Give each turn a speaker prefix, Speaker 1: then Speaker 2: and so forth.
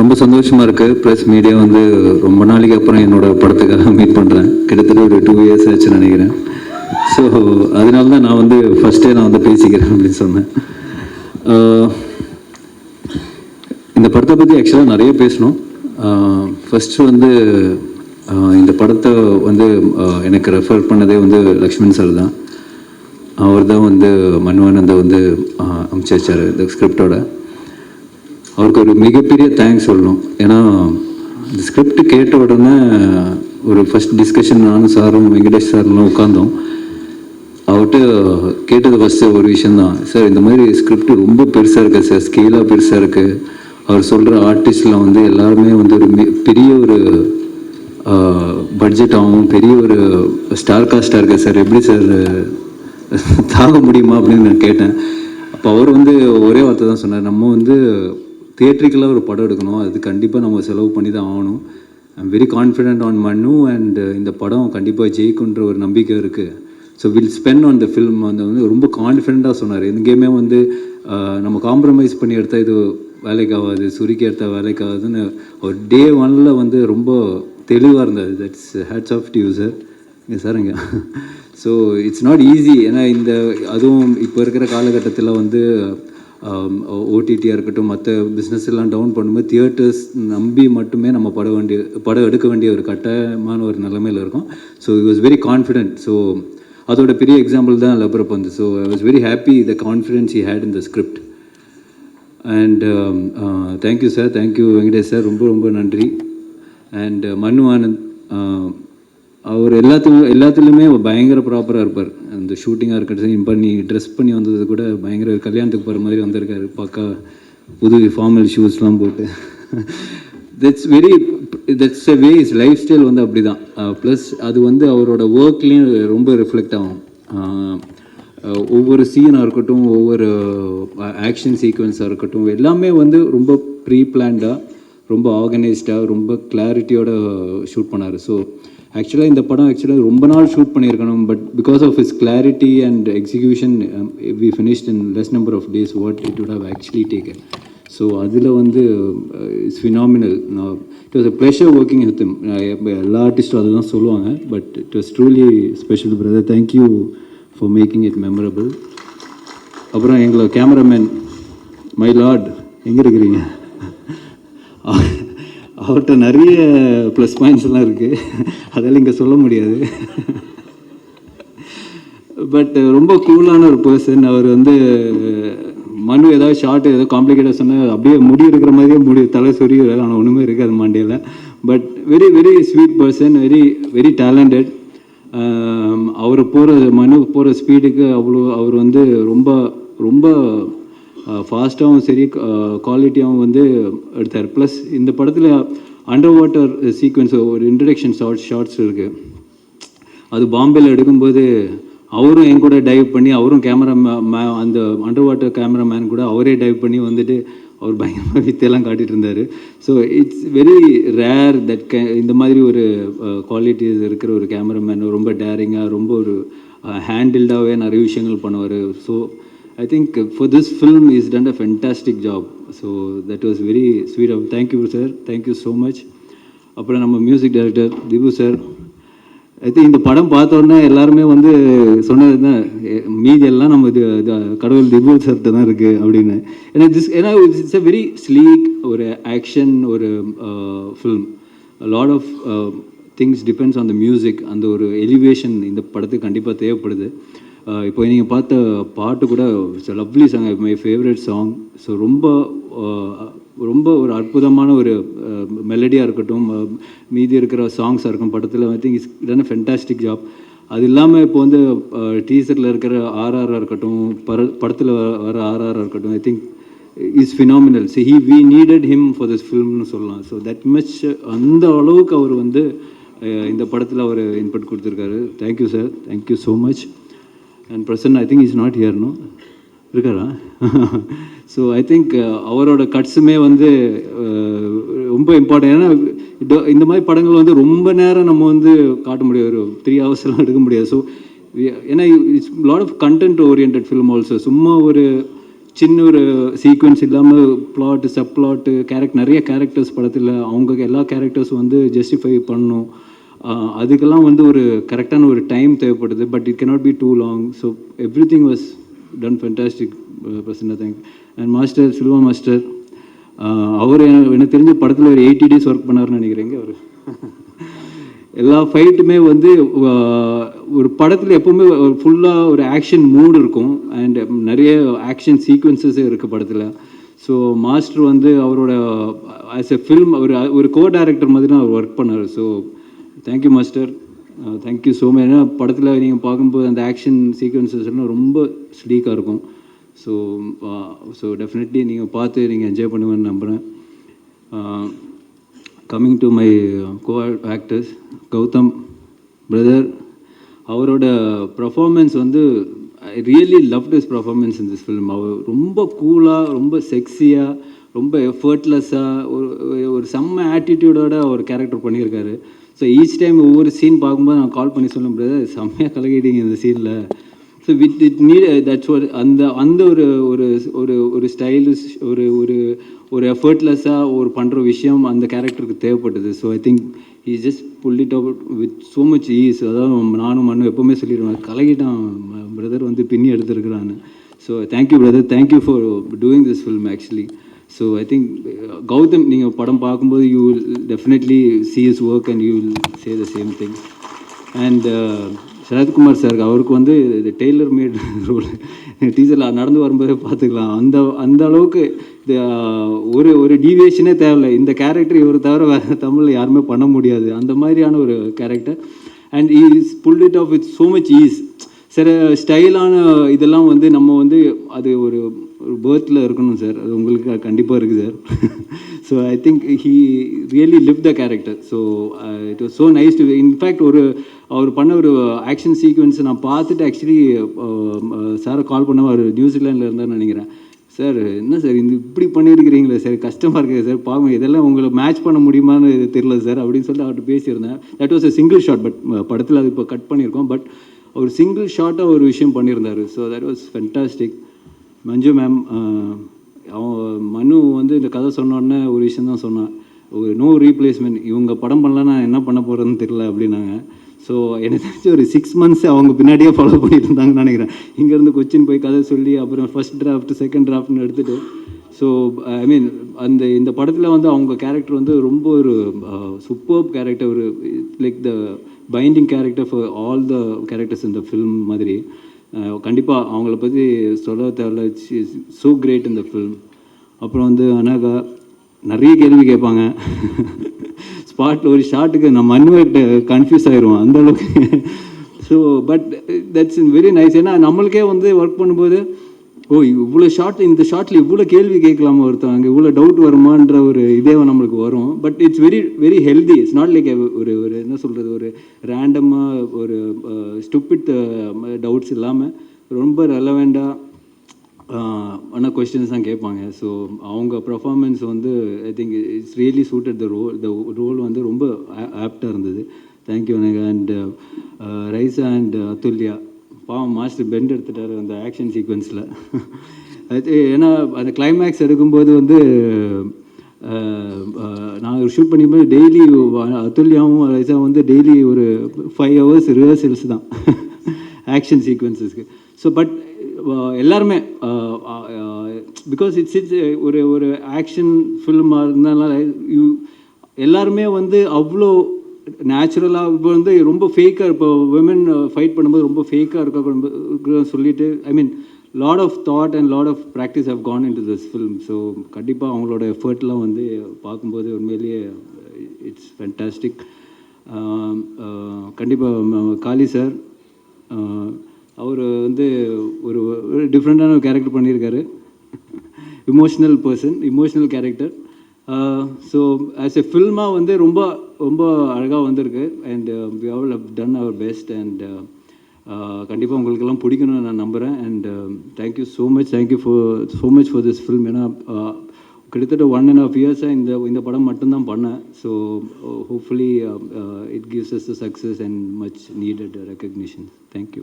Speaker 1: ரொம்ப சந்தோஷமாக இருக்குது ப்ளஸ் மீடியா வந்து ரொம்ப நாளைக்கு அப்புறம் என்னோட படத்துக்காக மீட் பண்ணுறேன் கிட்டத்தட்ட ஒரு டூ இயர்ஸ் ஆச்சுன்னு நினைக்கிறேன். ஸோ அதனால தான் நான் வந்து ஃபஸ்ட்டே நான் வந்து பேசிக்கிறேன் அப்படின்னு சொன்னேன். இந்த படத்தை பற்றி ஆக்சுவலாக நிறைய பேசணும். ஃபஸ்ட்டு வந்து இந்த படத்தை வந்து எனக்கு ரெஃபர் பண்ணதே வந்து லக்ஷ்மண் சார் தான். அவர் தான் வந்து மன்வானந்தை வந்து ஆஹ் வச்சார் இந்த ஸ்கிரிப்டோட அவருக்கு ஒரு மிகப்பெரிய தேங்க்ஸ் சொல்லணும். ஏன்னா இந்த ஸ்கிரிப்ட் கேட்ட உடனே ஒரு ஃபர்ஸ்ட் டிஸ்கஷன் நானும் சாரும் வெங்கடேஷ் சார்லாம் உட்காந்தோம் அவர்கிட்ட கேட்டது ஃபஸ்ட்டு ஒரு விஷயந்தான் சார் இந்த மாதிரி ஸ்கிரிப்ட் ரொம்ப பெருசாக இருக்குது சார். ஸ்கேலாக பெருசாக இருக்குது அவர் சொல்கிற ஆர்டிஸ்ட்லாம் வந்து எல்லாருமே வந்து ஒரு மி- பெரிய ஒரு பட்ஜெட் ஆகும் பெரிய ஒரு ஸ்டார் காஸ்டாக இருக்குது சார். எப்படி சார் தாங்க முடியுமா அப்படின்னு நான் கேட்டேன். அப்போ அவர் வந்து ஒரே வார்த்தை தான் சொன்னார். நம்ம வந்து தியேட்ரிக்கலாக ஒரு படம் எடுக்கணும். அது கண்டிப்பாக நம்ம செலவு பண்ணி தான் ஆகணும் I'm very confident on Manu and இந்த படம் கண்டிப்பாக ஜெயிக்குன்ற ஒரு நம்பிக்கை இருக்குது so will spend on the film அந்த வந்து ரொம்ப கான்ஃபிடென்ட்டாக சொன்னார். எங்கேயுமே வந்து uh, நம்ம காம்ப்ரமைஸ் பண்ணி எடுத்தால் இது வேலைக்கு ஆகாது சுருக்கி எடுத்தால் வேலைக்கு ஆகாதுன்னு ஒரு டே ஒன்ல வந்து ரொம்ப தெளிவாக இருந்தது that's hats off to you sir இங்கே சாருங்க. ஸோ இட்ஸ் நாட் ஈஸி ஏன்னா இந்த அதுவும் இப்போ இருக்கிற காலகட்டத்தில் வந்து ஓடிடியாக இருக்கட்டும் மற்ற பிஸ்னஸ் எல்லாம் டவுன் பண்ணும்போது தியேட்டர்ஸ் நம்பி மட்டுமே நம்ம பட வேண்டிய படம் எடுக்க வேண்டிய ஒரு கட்டாயமான ஒரு நிலைமையில் இருக்கும். So it was very confident so அதோட பெரிய எக்ஸாம்பிள் தான் லெப்பரப் வந்து so I was very happy the confidence he had in the script and thank you sir thank you Venkatesh sir ரொம்ப ரொம்ப நன்றி. அண்ட் uh, மனு ஆனந்த் uh, அவர் எல்லாத்துக்கும் எல்லாத்துலேயுமே பயங்கர ப்ராப்பராக இருப்பார். அந்த ஷூட்டிங்காக இருக்கட்டும் பண்ணி ட்ரெஸ் பண்ணி வந்தது கூட பயங்கர கல்யாணத்துக்கு போகிற மாதிரி வந்திருக்காரு. பக்கா புது ஃபார்மல் ஷூஸ்லாம் போட்டு. That's very that's a way is lifestyle வந்து அப்படி தான் ப்ளஸ் uh, அது வந்து அவரோட ஒர்க்லேயும் ரொம்ப ரிஃப்ளெக்ட் ஆகும். Uh, uh, ஒவ்வொரு சீனாக இருக்கட்டும் ஒவ்வொரு ஆக்ஷன் சீக்வன்ஸாக இருக்கட்டும் எல்லாமே வந்து ரொம்ப ப்ரீ பிளான்டாக ரொம்ப ஆர்கனைஸ்டாக ரொம்ப கிளாரிட்டியோட ஷூட் பண்ணார். ஸோ ஆக்சுவலாக இந்த படம் ஆக்சுவலாக ரொம்ப நாள் ஷூட் பண்ணியிருக்கணும் but because of is clarity and execution we finished in less number of days what it would have actually taken so அதில் வந்து it's phenomenal it was a pleasure working with எல்லா ஆர்டிஸ்ட்டும் அதுதான் சொல்லுவாங்க but it was truly special brother thank you for making it memorable அப்புறம் எங்களை cameraman my Lord எங்கே இருக்கிறீங்க? அவர்கிட்ட நிறைய ப்ளஸ் பாயிண்ட்ஸ்லாம் இருக்குது அதெல்லாம் இங்கே சொல்ல முடியாது. பட் ரொம்ப கூலான ஒரு பர்சன் அவர் வந்து மனு ஏதாவது ஷார்ட் ஏதோ காம்ப்ளிகேட்டாக சொன்னால் அப்படியே முடி இருக்கிற மாதிரியே முடி தலை சொறி ஆனால் ஒன்றுமே இருக்காது மாண்டியில். But very very sweet person very very talented அவர் போகிற மனு போகிற ஸ்பீடுக்கு அவ்வளோ அவர் வந்து ரொம்ப ரொம்ப ஃபாஸ்ட்டாகவும் சரி குவாலிட்டியாகவும் வந்து எடுத்தார். ப்ளஸ் இந்த படத்தில் அண்டர் வாட்டர் சீக்வன்ஸ் ஒரு இன்ட்ரடக்ஷன் ஷார்ட்ஸ் ஷார்ட்ஸ் இருக்குது அது பாம்பேல எடுக்கும்போது அவரும் என் கூட டைவ் பண்ணி அவரும் கேமரா மே அந்த அண்டர் வாட்டர் கேமராமேன் கூட அவரே டைவ் பண்ணி வந்துட்டு அவர் பயங்கரமாக வித்தையெல்லாம் காட்டிகிட்டு இருந்தார். So it's very rare that K இந்த மாதிரி ஒரு குவாலிட்டிஸ் இருக்கிற ஒரு கேமராமேன் ரொம்ப டேரிங்காக ரொம்ப ஒரு ஹேண்டில்டாகவே நிறைய விஷயங்கள் பண்ணுவார். So I think for this film is done a fantastic job so that was very sweet of thank you sir thank you so much அப்புறம் நம்ம music director Dibu sir I think இந்த படம் பார்த்தோன்னே எல்லாருமே வந்து சொன்னது தான் மீதியெல்லாம் நம்ம இது கடவுள் திபு சார்கிட்ட தான் இருக்குது அப்படின்னு. ஏன்னா திஸ் ஏன்னா இட்ஸ் அ வெரி ஸ்லீக் ஒரு ஆக்ஷன் ஒரு film lot of things depends on the music அந்த ஒரு எலிவேஷன் இந்த படத்துக்கு கண்டிப்பாக தேவைப்படுது. இப்போ நீங்கள் பார்த்த பாட்டு கூட lovely song my favourite song so ரொம்ப ரொம்ப ஒரு அற்புதமான ஒரு மெலடியாக இருக்கட்டும் மீதி இருக்கிற சாங்ஸாக இருக்கும் படத்தில் ஐ திங்க் இஸ் இல்லைன்னா ஃபென்டாஸ்டிக் ஜாப் அது இல்லாமல் இப்போ வந்து டீசரில் இருக்கிற ஆர்ஆராக இருக்கட்டும் பர படத்தில் வர ஆர்ஆராக இருக்கட்டும் I think is phenomenal see he we needed him for this ஃபிலிம்னு சொல்லலாம். ஸோ தட் மச் அந்த அளவுக்கு அவர் வந்து இந்த படத்தில் அவர் இன்புட் கொடுத்துருக்காரு. Thank you sir thank you so much and Prashant I think is not here இருக்காரா? ஸோ ஐ திங்க் அவரோட கட்ஸுமே வந்து uh, ரொம்ப இம்பார்ட்டன்ட் ஏன்னா இந்த மாதிரி படங்கள் வந்து ரொம்ப நேரம் நம்ம வந்து காட்ட முடியாது. ஒரு த்ரீ ஹவர்ஸ்லாம் எடுக்க முடியாது. ஸோ ஏன்னா it's lot of content orient film also சும்மா ஒரு சின்ன ஒரு சீக்வன்ஸ் இல்லாமல் பிளாட்டு சப் பிளாட்டு கேரக்ட் நிறைய கேரக்டர்ஸ் படத்தில் அவங்க எல்லா கேரக்டர்ஸும் வந்து ஜஸ்டிஃபை பண்ணணும். Uh, அதுக்கெல்லாம் வந்து ஒரு கரெக்டான ஒரு டைம் தேவைப்படுது but it cannot be too long so everything was done fantastic Prasanna thank and master Silva master அவர் எனக்கு தெரிஞ்ச படத்தில் ஒரு எயிட்டி டேஸ் ஒர்க் பண்ணாருன்னு நினைக்கிறேங்க அவர். எல்லா ஃபைட்டுமே வந்து uh, ஒரு படத்தில் எப்போவுமே ஃபுல்லாக ஒரு ஆக்ஷன் மூடு இருக்கும் அண்ட் நிறைய ஆக்ஷன் சீக்வன்சஸே இருக்குது படத்தில். ஸோ மாஸ்டர் வந்து அவரோட ஆஸ் எ ஃபில்ம் ஒரு ஒரு கோ டைரக்டர் மாதிரி தான் அவர் ஒர்க் பண்ணார். So thank you master thank you so much ஏன்னா படத்தில் நீங்கள் பார்க்கும்போது அந்த ஆக்ஷன் சீக்வன்சஸ் எல்லாம் ரொம்ப ஸ்லீக்காக இருக்கும். ஸோ ஸோ டெஃபினெட்லி நீங்கள் பார்த்து நீங்கள் என்ஜாய் பண்ணுவேன்னு நம்புகிறேன் coming uh, to my co actors uh, Gautham brother அவரோட பர்ஃபார்மன்ஸ் வந்து I really love this performance in this film அவர் ரொம்ப கூலாக ரொம்ப செக்ஸியாக ரொம்ப எஃபர்ட்லெஸ்ஸாக ஒரு ஒரு- செம்ம ஆட்டிடியூடோட அவர் கேரக்டர் பண்ணியிருக்காரு. ஸோ ஈச் டைம் ஒவ்வொரு சீன் பார்க்கும்போது நான் கால் பண்ணி சொல்லும் பிரதர் செம்மையாக கலகிட்டீங்க இந்த சீனில் so with it need that's ஒரு அந்த அந்த ஒரு ஒரு ஒரு ஒரு ஸ்டைலிஷ் ஒரு ஒரு ஒரு எஃபர்ட்லெஸ்ஸாக ஒரு பண்ணுற விஷயம் அந்த கேரக்டருக்கு தேவைப்பட்டது. So I think is just pull it out with so much ease அதாவது நானும் மண்ணும் எப்போவுமே சொல்லிடுவேன். கலகிட்டான் பிரதர் வந்து பின்னி எடுத்துருக்குறான்னு. So thank you brother thank you for doing this film actually so I think Gautham நீங்கள் படம் பார்க்கும்போது you will definitely see is work and you will say the same thing and Sarathkumar sir அவருக்கு வந்து இது tailor made role டீச்சரில் நடந்து வரும்போதே பார்த்துக்கலாம். அந்த அந்த அளவுக்கு இது uh, ஒரு ஒரு டீவியேஷனே தேவையில்லை. இந்த கேரக்டர் இவர் தவிர வேறு தமிழில் யாருமே பண்ண முடியாது. அந்த மாதிரியான ஒரு character and is pull it off with so much ease சில ஸ்டைலான இதெல்லாம் வந்து நம்ம வந்து அது ஒரு ஒரு பேர்த்தில் இருக்கணும் சார் அது உங்களுக்கு கண்டிப்பாக இருக்குது sir so I think he really live the character so it was so nice to in fact ஒரு அவர் பண்ண ஒரு ஆக்ஷன் சீக்வன்ஸ் நான் பார்த்துட்டு ஆக்சுவலி சாரை கால் பண்ண அவர் நியூசிலாண்டில் இருந்தார்னு நினைக்கிறேன். சார் என்ன சார் இந்த இப்படி பண்ணியிருக்கிறீங்களே சார் கஷ்டமாக இருக்குது சார் பாவம் இதெல்லாம் உங்களை மேட்ச் பண்ண முடியுமான்னு தெரியல சார் அப்படின்னு சொல்லிட்டு அவர்கிட்ட பேசியிருந்தேன். That was a single shot but படத்தில் அது இப்போ கட் பண்ணியிருக்கோம். பட் ஒரு சிங்கிள் ஷாட்டாக ஒரு விஷயம் பண்ணியிருந்தார். So that was fantastic Manju ma'am அவன் மனு வந்து இந்த கதை சொன்னோடனே ஒரு விஷயம் தான் சொன்னான். ஒரு நோ ரீப்ளேஸ்மெண்ட் இவங்க படம் பண்ணலாம் நான் என்ன பண்ண போகிறேன்னு தெரில அப்படின்னாங்க. ஸோ எனக்கு தெரிஞ்சு ஒரு சிக்ஸ் மந்த்ஸ் அவங்க பின்னாடியே ஃபாலோ பண்ணிட்டு இருந்தாங்கன்னு நினைக்கிறேன். இங்கேருந்து கொச்சின் போய் கதை சொல்லி அப்புறம் ஃபர்ஸ்ட் டிராஃப்ட் செகண்ட் டிராஃப்ட்னு எடுத்துட்டு. ஸோ ஐ மீன் அந்த இந்த படத்தில் வந்து அவங்க கேரக்டர் வந்து ரொம்ப ஒரு சூப்பர் கேரக்டர் ஒரு like the binding character for all the characters இந்த ஃபிலிம் மாதிரி. கண்டிப்பாக அவங்கள பற்றி சொல்ல தேவையில்ல. ஸோ கிரேட் இந்த ஃபில்ம் அப்புறம் வந்து அனாகா நிறைய கேள்வி கேட்பாங்க. ஸ்பாட்டில் ஒரு ஷாட்டுக்கு நம்ம மண்வெட்டு கன்ஃபியூஸ் ஆயிடுவோம் அந்த அளவுக்கு. So but that's very nice ஏன்னா நம்மளுக்கே வந்து ஒர்க் பண்ணும்போது ஓ இவ்வளோ ஷார்ட் இந்த ஷார்ட்டில் இவ்வளோ கேள்வி கேட்கலாமா ஒருத்தவங்க இவ்வளோ டவுட் வருமான்ற ஒரு இதே நம்மளுக்கு வரும். But it's very very healthy it's not like ஒரு ஒரு என்ன சொல்கிறது ஒரு ரேண்டமாக ஒரு ஸ்டூப்பிட் டவுட்ஸ் இல்லாமல் ரொம்ப ரெலவெண்ட்டாக ஆனால் கொஸ்டின்ஸ் தான் கேட்பாங்க. ஸோ அவங்க பர்ஃபார்மன்ஸ் வந்து I think it's really suited the role the role வந்து ரொம்ப ஆப்டாக இருந்தது. தேங்க்யூ எனக்கு அண்ட் ரைஸா அண்ட் அத்துல்யா பாவம் மாஸ்டர் பெண்ட் எடுத்துட்டார் அந்த ஆக்ஷன் சீக்வன்ஸில் அது ஏன்னா அந்த கிளைமேக்ஸ் எடுக்கும்போது வந்து நாங்கள் ஷூட் பண்ணிக்கும்போது டெய்லி அதுல்யாவும் ரைசா வந்து டெய்லி ஒரு ஃபைவ் ஹவர்ஸ் ரிஹர்சல்ஸ் தான். ஆக்ஷன் சீக்வன்சஸ்க்கு ஸோ பட் எல்லாருமே பிகாஸ் இட்ஸ் இட்ஸ் ஒரு ஒரு ஆக்ஷன் ஃபில்மாக இருந்தாலும் யூ எல்லாருமே வந்து அவ்வளோ நேச்சுரலாக இப்போ வந்து ரொம்ப ஃபேக்காக இப்போ விமன் ஃபைட் uh, பண்ணும்போது ரொம்ப ஃபேக்காக இருக்க சொல்லிட்டு I mean lot of thought and lot of practice have gone into this film so கண்டிப்பாக அவங்களோட எஃபர்ட்லாம் வந்து பார்க்கும்போது உண்மையிலேயே இட்ஸ் ஃபென்டாஸ்டிக் கண்டிப்பாக காளி சார் uh, அவர் வந்து ஒரு டிஃப்ரெண்ட்டான கேரக்டர் பண்ணியிருக்காரு. Emotional person emotional character so as a ஃபில்மாக வந்து ரொம்ப ரொம்ப அழகாக வந்திருக்கு. And we all have done our best and கண்டிப்பாக உங்களுக்கெல்லாம் பிடிக்கணும்னு நான் நம்புகிறேன் and thank you so much thank you for so much for this film ஏன்னா uh, கிட்டத்தட்ட ஒன் அண்ட் ஆஃப் இயர்ஸாக இந்த இந்த படம் மட்டும்தான் பண்ணேன். So hopefully it gives us the success and much needed recognition thank you